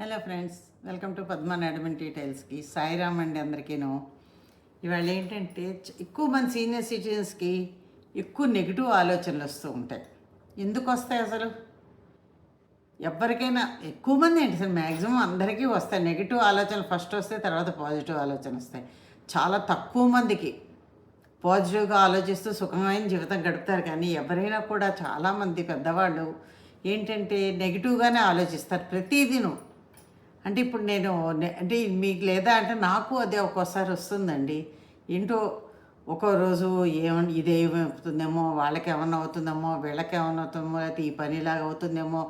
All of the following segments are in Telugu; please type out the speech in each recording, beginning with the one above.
Hello friends welcome to Padma admin డీటెయిల్స్కి. Sairam అండి అందరికీను. ఇవాళ ఏంటంటే ఎక్కువ మంది సీనియర్ సిటిజన్స్కి ఎక్కువ నెగిటివ్ ఆలోచనలు వస్తూ ఉంటాయి. ఎందుకు వస్తాయి అసలు? ఎవరికైనా ఎక్కువ మంది ఏంటి అసలు మ్యాక్సిమం అందరికీ వస్తాయి. నెగిటివ్ ఆలోచనలు ఫస్ట్ వస్తాయి తర్వాత పాజిటివ్ ఆలోచన వస్తాయి. చాలా తక్కువ మందికి పాజిటివ్గా ఆలోచిస్తూ సుఖమైన జీవితం గడుపుతారు. కానీ ఎవరైనా కూడా చాలామంది పెద్దవాళ్ళు ఏంటంటే నెగిటివ్గానే ఆలోచిస్తారు. ప్రతిదినం అంటే ఇప్పుడు నేను అంటే మీకు లేదా అంటే నాకు అదే ఒక్కోసారి వస్తుందండి. ఏంటో ఒక్కో రోజు ఏమన్నా ఇదేమవుతుందేమో వాళ్ళకి ఏమన్నా అవుతుందేమో వీళ్ళకి ఏమన్నా అవుతుందేమో లేకపోతే ఈ పనిలాగా అవుతుందేమో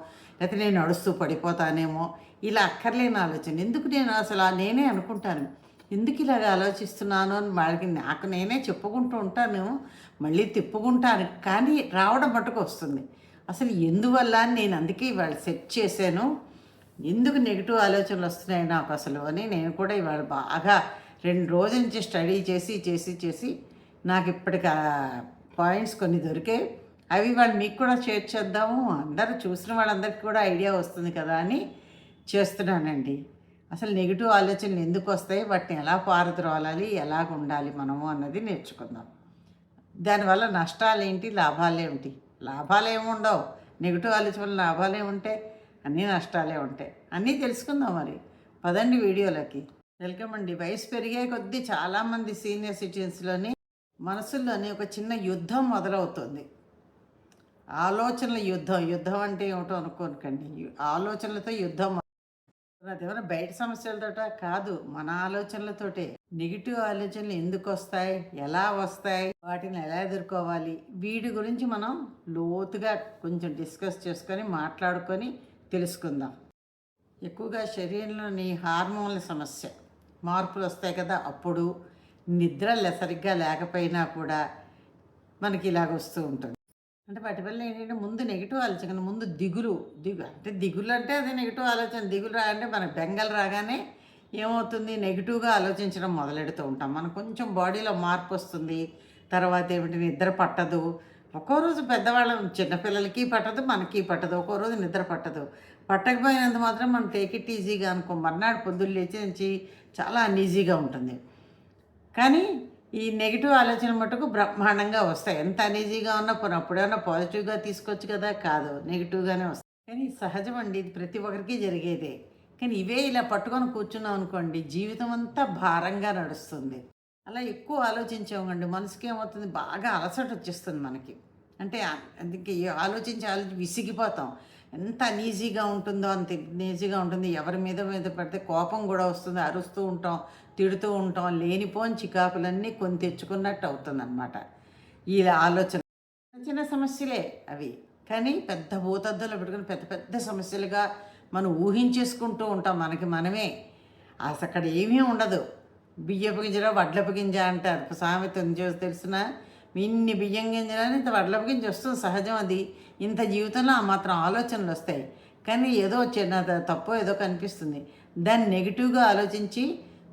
లేకపోతే నేను నడుస్తూ పడిపోతానేమో ఇలా అక్కర్లేని ఆలోచన. ఎందుకు నేను అసలు నేనే అనుకుంటాను. ఎందుకు ఇలాగ ఆలోచిస్తున్నాను అని వాళ్ళకి నాకు నేనే చెప్పుకుంటూ ఉంటాను. మళ్ళీ తిప్పుకుంటాను. కానీ రావడం మటుకు వస్తుంది. అసలు ఎందువల్ల అని నేను అందుకే ఇవాళ సెట్ చేశాను. ఎందుకు నెగిటివ్ ఆలోచనలు వస్తున్నాయి నాకు అసలు అని నేను కూడా ఇవాళ బాగా రెండు రోజుల నుంచి స్టడీ చేసి చేసి చేసి నాకు ఇప్పటికి పాయింట్స్ కొన్ని దొరికాయి. అవి వాళ్ళు మీకు కూడా షేర్ చేద్దాము. అందరూ చూసిన వాళ్ళందరికీ కూడా ఐడియా వస్తుంది కదా అని చేస్తున్నానండి. అసలు నెగిటివ్ ఆలోచనలు ఎందుకు వస్తాయి? వాటిని ఎలా పారద్రోలాలి ఎలా ఉండాలి మనము అన్నది నేర్చుకుందాం. దానివల్ల నష్టాలు ఏంటి లాభాలు ఏమిటి లాభాలు ఏమి ఉండవు. నెగిటివ్ ఆలోచన వల్ల లాభాలే ఉంటాయి అన్నీ నష్టాలే ఉంటాయి. అన్నీ తెలుసుకుందాం మరి. పదండి వీడియోలోకి. వెల్కమ్ అండి. వయసు పెరిగే కొద్దీ చాలామంది సీనియర్ సిటిజన్స్లోని మనసుల్లోని ఒక చిన్న యుద్ధం మొదలవుతుంది. ఆలోచనల యుద్ధం. యుద్ధం అంటే ఏమిటో అనుకోనుకండి ఆలోచనలతో యుద్ధం. అదేమైనా బయట సమస్యలతోట? కాదు. మన ఆలోచనలతోటే. నెగిటివ్ ఆలోచనలు ఎందుకు వస్తాయి? ఎలా వస్తాయి? వాటిని ఎలా ఎదుర్కోవాలి? వీటి గురించి మనం లోతుగా కొంచెం డిస్కస్ చేసుకొని మాట్లాడుకొని తెలుసుకుందాం. ఎక్కువగా శరీరంలోని హార్మోన్ల సమస్య. మార్పులు వస్తాయి కదా అప్పుడు నిద్ర లే- సరిగ్గా లేకపోయినా కూడా మనకి ఇలాగ వస్తూ ఉంటుంది. అంటే వాటి వల్ల ఏంటంటే ముందు నెగిటివ్ ఆలోచన ముందు దిగులు దిగు అంటే దిగులు అంటే అదే నెగిటివ్ ఆలోచన దిగులు రా అంటే మనకు బెంగలు రాగానే ఏమవుతుంది? నెగిటివ్గా ఆలోచించడం మొదలెడుతూ ఉంటాం. మనకు కొంచెం బాడీలో మార్పు వస్తుంది. తర్వాత ఏమిటి? నిద్ర పట్టదు. ఒక్కో రోజు పెద్దవాళ్ళం చిన్నపిల్లలకి పట్టదు మనకి పట్టదు. ఒక్కో రోజు నిద్ర పట్టదు. పట్టకపోయినంత మాత్రం మనం టేక్ ఇట్ ఈజీగా అనుకో మర్నాడు పొద్దున్న లేచి నుంచి చాలా అన్ఈజీగా ఉంటుంది. కానీ ఈ నెగిటివ్ ఆలోచన మటుకు బ్రహ్మాండంగా వస్తాయి. ఎంత అనీజీగా ఉన్నా పోనీ అప్పుడేమన్నా పాజిటివ్గా తీసుకోవచ్చు కదా? కాదు. నెగిటివ్గానే వస్తాయి. కానీ సహజం అండి ఇది ప్రతి ఒక్కరికి జరిగేదే. కానీ ఇవే ఇలా పట్టుకొని కూర్చున్నాం అనుకోండి జీవితం అంతా భారంగా నడుస్తుంది. అలా ఎక్కువ ఆలోచించామండి మనసుకి ఏమవుతుంది? బాగా అలసట వచ్చేస్తుంది మనకి. అంటే అందుకే ఆలోచించి ఆలోచించి విసిగిపోతాం. ఎంత అనీజీగా ఉంటుందో అంత ఈజీగా ఉంటుంది. ఎవరి మీద మీద పడితే కోపం కూడా వస్తుంది. అరుస్తూ ఉంటాం తిడుతూ ఉంటాం. లేనిపోని చికాకులన్నీ కొని తెచ్చుకున్నట్టు అవుతుంది అనమాట ఈ ఆలోచన చిన్న చిన్న సమస్యలే అవి. కానీ పెద్ద భూతద్దులో పెట్టుకుని పెద్ద పెద్ద సమస్యలుగా మనం ఊహించేసుకుంటూ ఉంటాం. మనకి మనమే. అసలు అక్కడ ఏమీ ఉండదు. బియ్యపు గింజలో వడ్లపు గింజ అంటారు. సామెత ఉంది చూసి తెలిసిన? ఇన్ని బియ్యం గింజలని ఇంత వడ్లపు గింజ వస్తుంది సహజం అది. ఇంత జీవితంలో ఆ మాత్రం ఆలోచనలు వస్తాయి. కానీ ఏదో చిన్న తప్పు ఏదో కనిపిస్తుంది. దాన్ని నెగిటివ్గా ఆలోచించి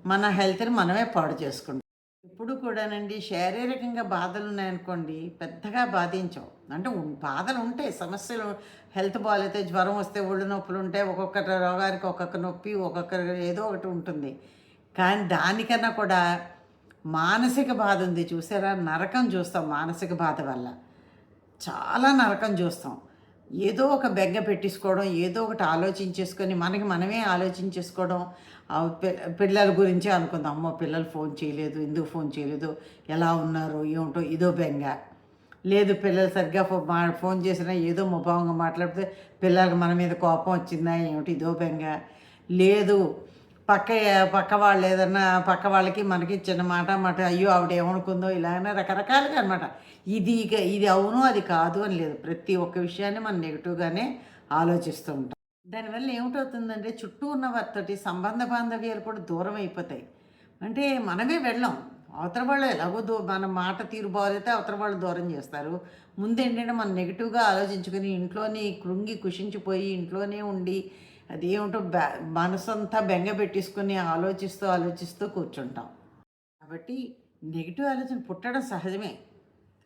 మన హెల్త్ని మనమే పాడు చేసుకుంటాం. ఇప్పుడు కూడానండి శారీరకంగా బాధలు ఉన్నాయనుకోండి పెద్దగా బాధించాం అంటే బాధలు ఉంటాయి సమస్యలు హెల్త్ బాగాలైతే జ్వరం వస్తే ఒళ్ళు నొప్పులు ఉంటాయి ఒక్కొక్క రోగానికి ఒక్కొక్క నొప్పి ఒక్కొక్క ఏదో ఒకటి ఉంటుంది. కానీ దానికన్నా కూడా మానసిక బాధ ఉంది. చూసారా? నరకం చూస్తాం మానసిక బాధ వల్ల. చాలా నరకం చూస్తాం. ఏదో ఒక బెగ్గ పెట్టించుకోవడం ఏదో ఒకటి ఆలోచించేసుకొని మనకి మనమే ఆలోచించేసుకోవడం. పిల్లల గురించే అనుకుందాం. అమ్మో పిల్లలు ఫోన్ చేయలేదు ఎందుకు ఫోన్ చేయలేదు? ఎలా ఉన్నారు ఏమిటో ఇదో బెంగ. లేదు పిల్లలు సరిగ్గా మా ఫోన్ చేసినా ఏదో ముభావంగా మాట్లాడితే పిల్లలకి మన మీద కోపం వచ్చిందా ఏమిటి ఇదో బెంగ. లేదు పక్క పక్క వాళ్ళు ఏదన్నా పక్క వాళ్ళకి మనకి చిన్న మాట మాట అయ్యో ఆవిడ ఏమనుకుందో ఇలాగనే రకరకాలుగా అనమాట ఇది ఇది అవును అది కాదు అని లేదు. ప్రతి ఒక్క విషయాన్ని మనం నెగిటివ్గానే ఆలోచిస్తూ ఉంటాం. దానివల్ల ఏమిటవుతుందంటే చుట్టూ ఉన్న వారితోటి సంబంధ బాంధవ్యాలు కూడా దూరం అయిపోతాయి. అంటే మనమే వెళ్ళాం. అవతల వాళ్ళు ఎలాగో దూ మన మాట తీరు బాగోలేతే అవతల వాళ్ళు దూరం చేస్తారు. ముందేంటంటే మనం నెగిటివ్గా ఆలోచించుకొని ఇంట్లోని కృంగి కుషించిపోయి ఇంట్లోనే ఉండి అదేమిటో బ్యా మనసంతా బెంగ పెట్టేసుకుని ఆలోచిస్తూ ఆలోచిస్తూ కూర్చుంటాం. కాబట్టి నెగిటివ్ ఆలోచన పుట్టడం సహజమే.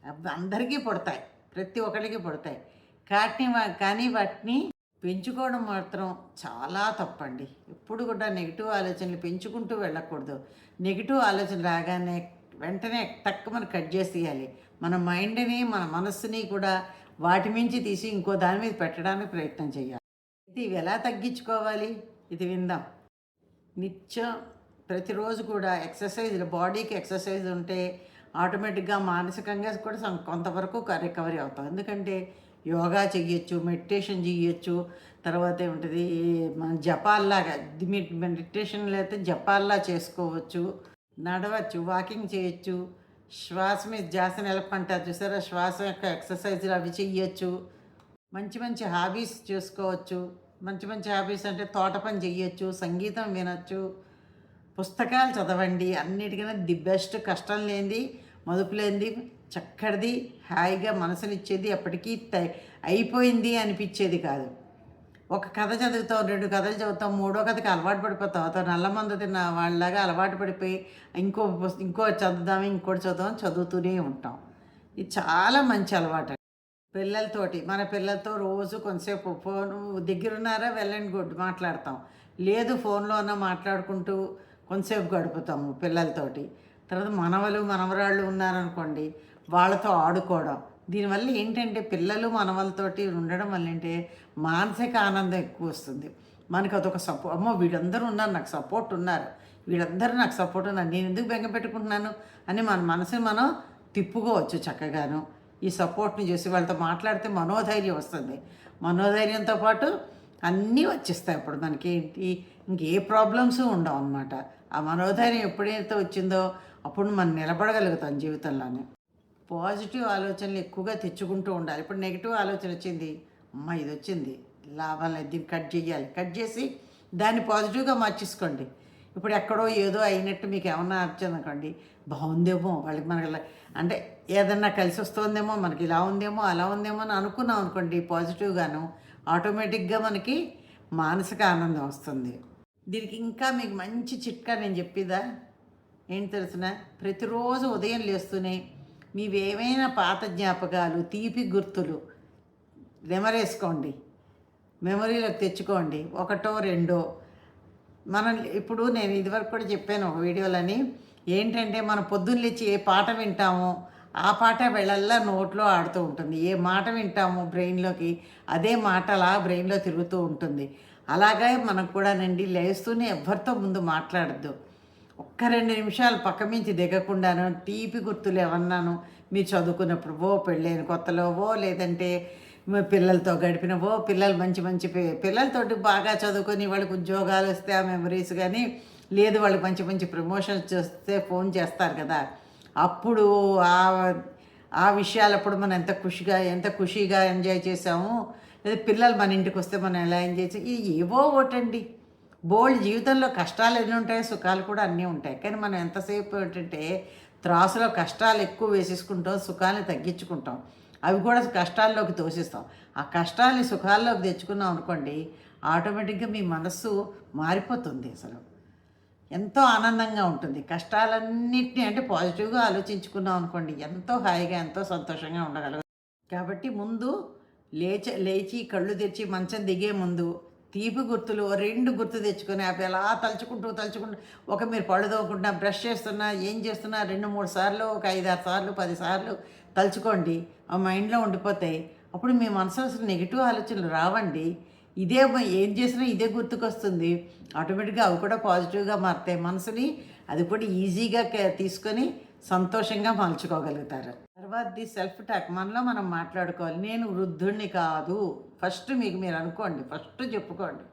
అవి అందరికీ పుడతాయి. ప్రతి ఒక్కరికి పుడతాయి. కాటిని వా- కానీ వాటిని పెంచుకోవడం మాత్రం చాలా తప్పండి. ఎప్పుడు కూడా నెగిటివ్ ఆలోచనలు పెంచుకుంటూ వెళ్ళకూడదు. నెగిటివ్ ఆలోచన రాగానే వెంటనే తక్కువ కట్ చేసేయాలి. మన మైండ్ని మన మనస్సుని కూడా వాటి మించి తీసి ఇంకో దాని మీద పెట్టడానికి ప్రయత్నం చేయాలి. ఇవి ఎలా తగ్గించుకోవాలి? ఇది విందాం. నిత్యం ప్రతిరోజు కూడా ఎక్సర్సైజ్ బాడీకి ఎక్సర్సైజ్ ఉంటే ఆటోమేటిక్గా మానసికంగా కూడా కొంతవరకు రికవరీ అవుతాం. ఎందుకంటే యోగా చెయ్యొచ్చు మెడిటేషన్ చెయ్యొచ్చు తర్వాత ఏముంటుంది మన జపాల్లాగా మెడిటేషన్ అయితే జపాల్లా చేసుకోవచ్చు నడవచ్చు వాకింగ్ చేయొచ్చు శ్వాస మీద ధ్యాస నిలపంటారు చూసారా? శ్వాస యొక్క ఎక్సర్సైజ్లు అవి చెయ్యొచ్చు మంచి మంచి హాబీస్ చేసుకోవచ్చు. మంచి మంచి హాబీస్ అంటే తోట పని చెయ్యొచ్చు సంగీతం వినొచ్చు పుస్తకాలు చదవండి అన్నిటికైనా ది బెస్ట్ కష్టం లేనిది మదుపు లేనిది చక్కటిది హాయిగా మనసునిచ్చేది ఎప్పటికీ త- అయిపోయింది అనిపించేది కాదు. ఒక కథ చదువుతాం రెండు కథలు చదువుతాం మూడో కథకి అలవాటు పడిపోతాం అతను నల్ల మందు తిన్న వాళ్ళలాగా అలవాటు పడిపోయి ఇంకో ఇంకో చదువుదాం ఇంకోటి చదువుదాం చదువుతూనే ఉంటాం. ఇది చాలా మంచి అలవాటు పిల్లలతోటి మన పిల్లలతో రోజు కొంతసేపు ఫోన్ దగ్గరున్నారా వెళ్ళండి గుడ్ మాట్లాడతాం. లేదు ఫోన్లోనో మాట్లాడుకుంటూ కొంతసేపు గడుపుతాము పిల్లలతోటి. తర్వాత మనవలు మనవరాళ్ళు ఉన్నారనుకోండి వాళ్ళతో ఆడుకోవడం. దీనివల్ల ఏంటంటే పిల్లలు మనవలతోటి ఉండడం వల్ల ఏంటంటే మానసిక ఆనందం ఎక్కువ వస్తుంది. మనకు అదొక సపోర్ట్ అమ్మో వీళ్ళందరూ ఉన్నారు నాకు సపోర్ట్ ఉన్నారు. వీళ్ళందరూ నాకు సపోర్ట్ ఉన్నారు. నేను ఎందుకు బెంగ పెట్టుకుంటున్నాను అని మన మనసుని మనం తిప్పుకోవచ్చు చక్కగాను. ఈ సపోర్ట్ని చూసి వాళ్ళతో మాట్లాడితే మనోధైర్యం వస్తుంది. మనోధైర్యంతో పాటు అన్నీ వచ్చేస్తాయి అప్పుడు. మనకి ఏంటి? ఇంకే ప్రాబ్లమ్స్ ఉండవు అనమాట ఆ మనోధైర్యం ఎప్పుడైతే వచ్చిందో అప్పుడు మనం నిలబడగలుగుతాం జీవితంలోనే. పాజిటివ్ ఆలోచనలు ఎక్కువగా తెచ్చుకుంటూ ఉండాలి. ఇప్పుడు నెగిటివ్ ఆలోచన వచ్చింది. అమ్మ ఇది వచ్చింది. లాభాలు దీన్ని కట్ చేయాలి. కట్ చేసి దాన్ని పాజిటివ్గా మార్చేసుకోండి. ఇప్పుడు ఎక్కడో ఏదో అయినట్టు మీకు ఏమన్నా అనుకోండి బాగుందేమో వాళ్ళకి మనకి అంటే ఏదన్నా కలిసి వస్తుందేమో మనకి ఇలా ఉందేమో అలా ఉందేమో అని అనుకున్నాం అనుకోండి పాజిటివ్గాను ఆటోమేటిక్గా మనకి మానసిక ఆనందం వస్తుంది. దీనికి ఇంకా మీకు మంచి చిట్కా నేను చెప్పేదా? ఏంటి తెలిసిన? ప్రతిరోజు ఉదయం లేస్తూనే మీవేమైనా పాత జ్ఞాపకాలు తీపి గుర్తులు నెమరేసుకోండి మెమరీలోకి తెచ్చుకోండి. ఒకటో రెండో మనం ఇప్పుడు నేను ఇదివరకు కూడా చెప్పాను ఒక వీడియోలని. ఏంటంటే మనం పొద్దున్న లేచి ఏ పాట వింటామో ఆ పాట వెళ్ళల్లా నోట్లో ఆడుతూ ఉంటుంది. ఏ మాట వింటామో బ్రెయిన్లోకి అదే మాట అలా బ్రెయిన్లో తిరుగుతూ ఉంటుంది. అలాగే మనం కూడానండి లేస్తూనే ఎవరితో ముందు మాట్లాడద్దు. ఒక్క రెండు నిమిషాలు పక్క మించి దిగకుండాను తీపి గుర్తులు ఏమన్నాను మీరు చదువుకున్నప్పుడు ఓ పెళ్ళైన కొత్తలో ఓ లేదంటే పిల్లలతో పిల్లలతో గడిపినవో పిల్లలు మంచి మంచి పిల్లలతోటి బాగా చదువుకొని వాళ్ళకి ఉద్యోగాలు వస్తే ఆ మెమరీస్ కానీ లేదు వాళ్ళకి మంచి మంచి ప్రమోషన్స్ చేస్తే ఫోన్ చేస్తారు కదా. అప్పుడు ఆ ఆ విషయాలు అప్పుడు మనం ఎంత ఖుషిగా ఎంత ఖుషిగా ఎంజాయ్ చేసాము లేదా పిల్లలు మన ఇంటికి వస్తే మనం ఎలా ఎంజాయ్ చేసి ఇది ఏవో ఒకటండి. బోల్డ్ జీవితంలో కష్టాలు ఎన్ని ఉంటాయి సుఖాలు కూడా అన్నీ ఉంటాయి. కానీ మనం ఎంతసేపు ఏంటంటే త్రాసులో కష్టాలు ఎక్కువ వేసేసుకుంటాం సుఖాన్ని తగ్గించుకుంటాం. అవి కూడా కష్టాల్లోకి తోసిస్తాం. ఆ కష్టాల్ని సుఖాల్లోకి తెచ్చుకున్నాం అనుకోండి ఆటోమేటిక్గా మీ మనస్సు మారిపోతుంది అసలు. ఎంతో ఆనందంగా ఉంటుంది. కష్టాలన్నింటినీ అంటే పాజిటివ్గా ఆలోచించుకున్నాం అనుకోండి ఎంతో హాయిగా ఎంతో సంతోషంగా ఉండగలుగుతాం. కాబట్టి ముందు లేచ లేచి కళ్ళు తెరిచి మంచం దిగే ముందు తీపి గుర్తులు రెండు గుర్తు తెచ్చుకొని అవి ఎలా తలుచుకుంటూ తలుచుకుంటూ ఒక మీరు పళ్ళు తోముకుంటున్నా బ్రష్ చేస్తున్నా ఏం చేస్తున్నా రెండు మూడు సార్లు ఒక ఐదారు సార్లు పది సార్లు తలుచుకోండి ఆ మైండ్లో ఉండిపోతాయి. అప్పుడు మీ మనసులో అసలు నెగిటివ్ ఆలోచనలు రావండి. ఇదే ఏం చేసినా ఇదే గుర్తుకొస్తుంది. ఆటోమేటిక్గా అవి కూడా పాజిటివ్గా మారుతాయి. మనసుని అది కూడా ఈజీగా తీసుకొని సంతోషంగా మలుచుకోగలుగుతారు. తర్వాత ది సెల్ఫ్ టాక్ మనలో మనం మాట్లాడుకోవాలి. నేను వృద్ధుణ్ణి కాదు. ఫస్ట్ మీకు మీరు అనుకోండి. ఫస్ట్ చెప్పుకోండి.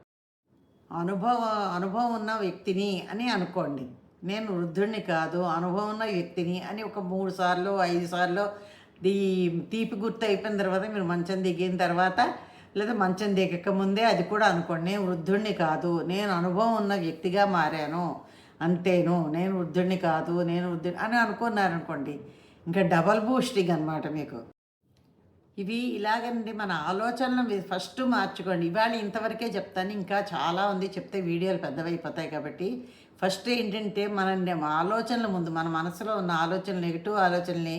అనుభవ అనుభవం ఉన్న వ్యక్తిని అని అనుకోండి. నేను వృద్ధుణ్ణి కాదు. అనుభవం ఉన్న వ్యక్తిని అని ఒక మూడు సార్లు ఐదు సార్లు దీ తీపి గుర్తు అయిపోయిన తర్వాత మీరు మంచం దిగిన తర్వాత లేదా మంచం దిగక ముందే అది కూడా అనుకోండి నేను వృద్ధుణ్ణి కాదు నేను అనుభవం ఉన్న వ్యక్తిగా మారాను అంతేను నేను వృద్ధుణ్ణి కాదు నేను వృద్ధుడి అని అనుకున్నారనుకోండి ఇంకా డబల్ బూస్టింగ్ అనమాట మీకు. ఇవి ఇలాగండి మన ఆలోచనలు ఫస్ట్ మార్చుకోండి. ఇవాళ ఇంతవరకే చెప్తాను ఇంకా చాలా ఉంది చెప్తే వీడియోలు పెద్దవైపోతాయి కాబట్టి. ఫస్ట్ ఏంటంటే మన ఆలోచనల ముందు మన మనసులో ఉన్న ఆలోచనలు నెగిటివ్ ఆలోచనల్ని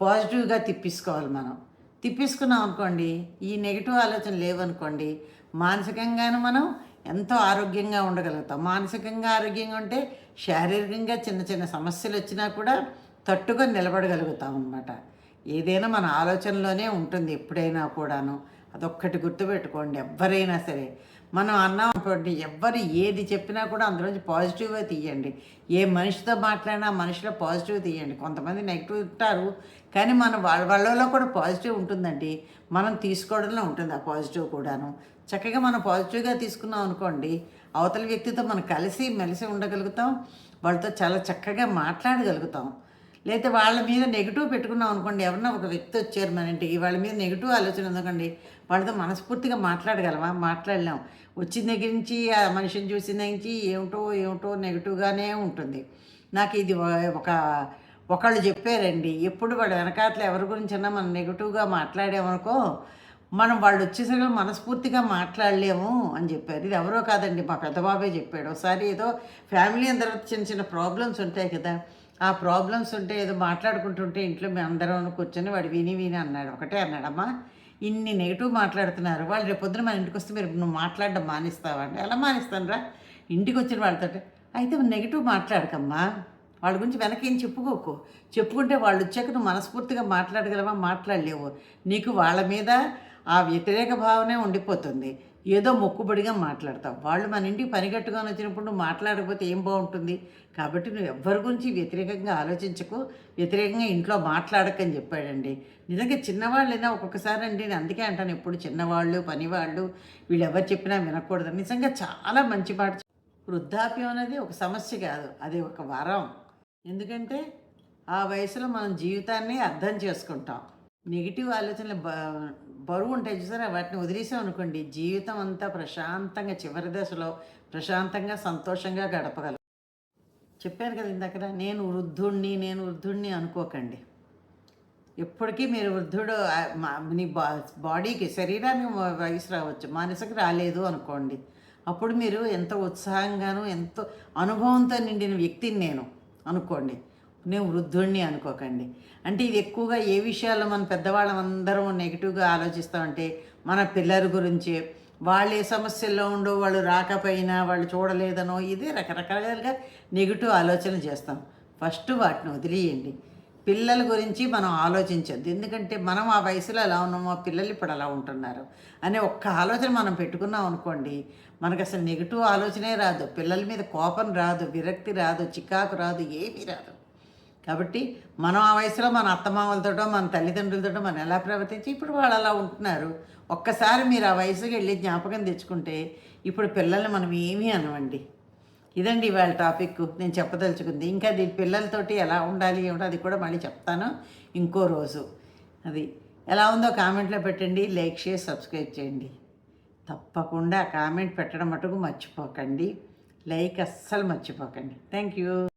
పాజిటివ్గా తిప్పించుకోవాలి మనం. తిప్పించుకున్నాం అనుకోండి ఈ నెగిటివ్ ఆలోచన లేవనుకోండి మానసికంగాను మనం ఎంతో ఆరోగ్యంగా ఉండగలుగుతాం. మానసికంగా ఆరోగ్యంగా ఉంటే శారీరకంగా చిన్న చిన్న సమస్యలు వచ్చినా కూడా తట్టుకొని నిలబడగలుగుతాం అన్నమాట. ఏదైనా మన ఆలోచనలోనే ఉంటుంది ఎప్పుడైనా కూడాను. అదొక్కటి గుర్తుపెట్టుకోండి ఎవరైనా సరే. మనం అన్నాం అనుకోండి ఎవ్వరు ఏది చెప్పినా కూడా అందులోంచి పాజిటివ్గా తీయండి. ఏ మనిషితో మాట్లాడినా మనిషిలో పాజిటివ్ తీయండి. కొంతమంది నెగిటివ్ ఉంటారు కానీ మన వాళ్ళ వాళ్ళలో కూడా పాజిటివ్ ఉంటుందండి. మనం తీసుకోవడంలో ఉంటుంది ఆ పాజిటివ్ కూడాను. చక్కగా మనం పాజిటివ్గా తీసుకున్నాం అనుకోండి అవతల వ్యక్తితో మనం కలిసి మెలిసి ఉండగలుగుతాం వాళ్ళతో చాలా చక్కగా మాట్లాడగలుగుతాం. లేకపోతే వాళ్ళ మీద నెగిటివ్ పెట్టుకున్నాం అనుకోండి ఎవరన్నా ఒక వ్యక్తి వచ్చారు మన ఇంటికి వాళ్ళ మీద నెగిటివ్ ఆలోచన ఉందనుకోండి వాళ్ళతో మనస్ఫూర్తిగా మాట్లాడగలమా? మాట్లాడలేం. వచ్చిన దగ్గర నుంచి ఆ మనిషిని చూసిన దగ్గర నుంచి ఏమిటో ఏమిటో నెగిటివ్గానే ఉంటుంది. నాకు ఇది ఒక- ఒకళ్ళు చెప్పారండి. ఎప్పుడు వాడు వెనకాతలు ఎవరి గురించైనా మనం నెగిటివ్గా మాట్లాడామనుకో మనం వాళ్ళు వచ్చేసరికి మనస్ఫూర్తిగా మాట్లాడలేము అని చెప్పారు. ఇది ఎవరో కాదండి మా పెద్దబాబే చెప్పాడు. ఒకసారి ఏదో ఫ్యామిలీ అందరూ చిన్న చిన్న ప్రాబ్లమ్స్ ఉంటాయి కదా ఆ ప్రాబ్లమ్స్ ఉంటే ఏదో మాట్లాడుకుంటుంటే ఇంట్లో మేము అందరం కూర్చొని వాడు విని విని అన్నాడు. ఒకటే అన్నాడమ్మా ఇన్ని నెగిటివ్ మాట్లాడుతున్నారు. వాళ్ళు రేపు పొద్దున మన ఇంటికి వస్తే మీరు నువ్వు మాట్లాడడం మానేస్తావా అంటే ఎలా మానేస్తాను రా ఇంటికి వచ్చిన వాళ్ళతో అయితే నెగిటివ్ మాట్లాడకమ్మా. వాళ్ళ గురించి వెనకేం చెప్పుకోకు. చెప్పుకుంటే వాళ్ళు వచ్చాక నువ్వు మనస్ఫూర్తిగా మాట్లాడగలవా? మాట్లాడలేవు. నీకు వాళ్ళ మీద ఆ వ్యతిరేక భావనే ఉండిపోతుంది. ఏదో మొక్కుబడిగా మాట్లాడతావు. వాళ్ళు మన ఇంటికి పనిగట్టుగా వచ్చినప్పుడు నువ్వు మాట్లాడకపోతే ఏం బాగుంటుంది? కాబట్టి నువ్వు ఎవ్వరి గురించి వ్యతిరేకంగా ఆలోచించకు. వ్యతిరేకంగా ఇంట్లో మాట్లాడకని చెప్పాడండి. నిజంగా చిన్నవాళ్ళైనా ఒక్కొక్కసారి అండి నేను అందుకే అంటాను ఎప్పుడు చిన్నవాళ్ళు పనివాళ్ళు వీళ్ళు ఎవరు చెప్పినా వినకూడదు. నిజంగా చాలా మంచి మాట వృద్ధాప్యం అనేది ఒక సమస్య కాదు అది ఒక వరం. ఎందుకంటే ఆ వయసులో మనం జీవితాన్ని అర్థం చేసుకుంటాం. నెగిటివ్ ఆలోచనలు బ బరువు ఉంటాయి చూసారా? వాటిని వదిలేసాం అనుకోండి జీవితం అంతా ప్రశాంతంగా చివరి దశలో ప్రశాంతంగా సంతోషంగా గడపగలం. చెప్పాను కదా ఇందాక నేను వృద్ధుణ్ణి నేను వృద్ధుణ్ణి అనుకోకండి. ఎప్పటికీ మీరు వృద్ధుడు మీ మా- బా బాడీకి శరీరానికి వయసు రావచ్చు మనసుకు రాలేదు అనుకోండి. అప్పుడు మీరు ఎంతో ఉత్సాహంగాను ఎంతో అనుభవంతో నిండిన వ్యక్తిని నేను అనుకోండి. నేను వృద్ధుణ్ణి అనుకోకండి. అంటే ఇది ఎక్కువగా ఏ విషయాల్లో మన పెద్దవాళ్ళం అందరం నెగిటివ్గా ఆలోచిస్తామంటే మన పిల్లల గురించి వాళ్ళు ఏ సమస్యల్లో ఉండో వాళ్ళు రాకపోయినా వాళ్ళు చూడలేదనో ఇదే రకరకాలుగా నెగిటివ్ ఆలోచనలు చేస్తాం. ఫస్ట్ వాటిని వదిలేయండి. పిల్లల గురించి మనం ఆలోచించద్దు. ఎందుకంటే మనం ఆ వయసులో ఎలా ఉన్నామో ఆ పిల్లలు ఇప్పుడు అలా ఉంటున్నారు అనే ఒక్క ఆలోచన మనం పెట్టుకున్నాం అనుకోండి మనకు అసలు నెగిటివ్ ఆలోచనే రాదు. పిల్లల మీద కోపం రాదు విరక్తి రాదు చికాకు రాదు ఏమీ రాదు. కాబట్టి మనం ఆ వయసులో మన అత్తమామలతోటో మన తల్లిదండ్రులతోటో మనం ఎలా ప్రవర్తించి ఇప్పుడు వాళ్ళు అలా ఉంటున్నారు. ఒక్కసారి మీరు ఆ వయసుకి వెళ్ళి జ్ఞాపకం తెచ్చుకుంటే ఇప్పుడు పిల్లల్ని మనం ఏమీ అనవండి. ఇదండి ఇవాళ టాపిక్. నేను చెప్పదలుచుకుంది. ఇంకా దీని పిల్లలతోటి ఎలా ఉండాలి ఏమిటో అది కూడా మళ్ళీ చెప్తాను. ఇంకో రోజు. అది ఎలా ఉందో కామెంట్లో పెట్టండి. లైక్ షేర్ సబ్స్క్రైబ్ చేయండి. తప్పకుండా కామెంట్ పెట్టడం మటుకు మర్చిపోకండి. లైక్ అస్సలు మర్చిపోకండి. Thank you.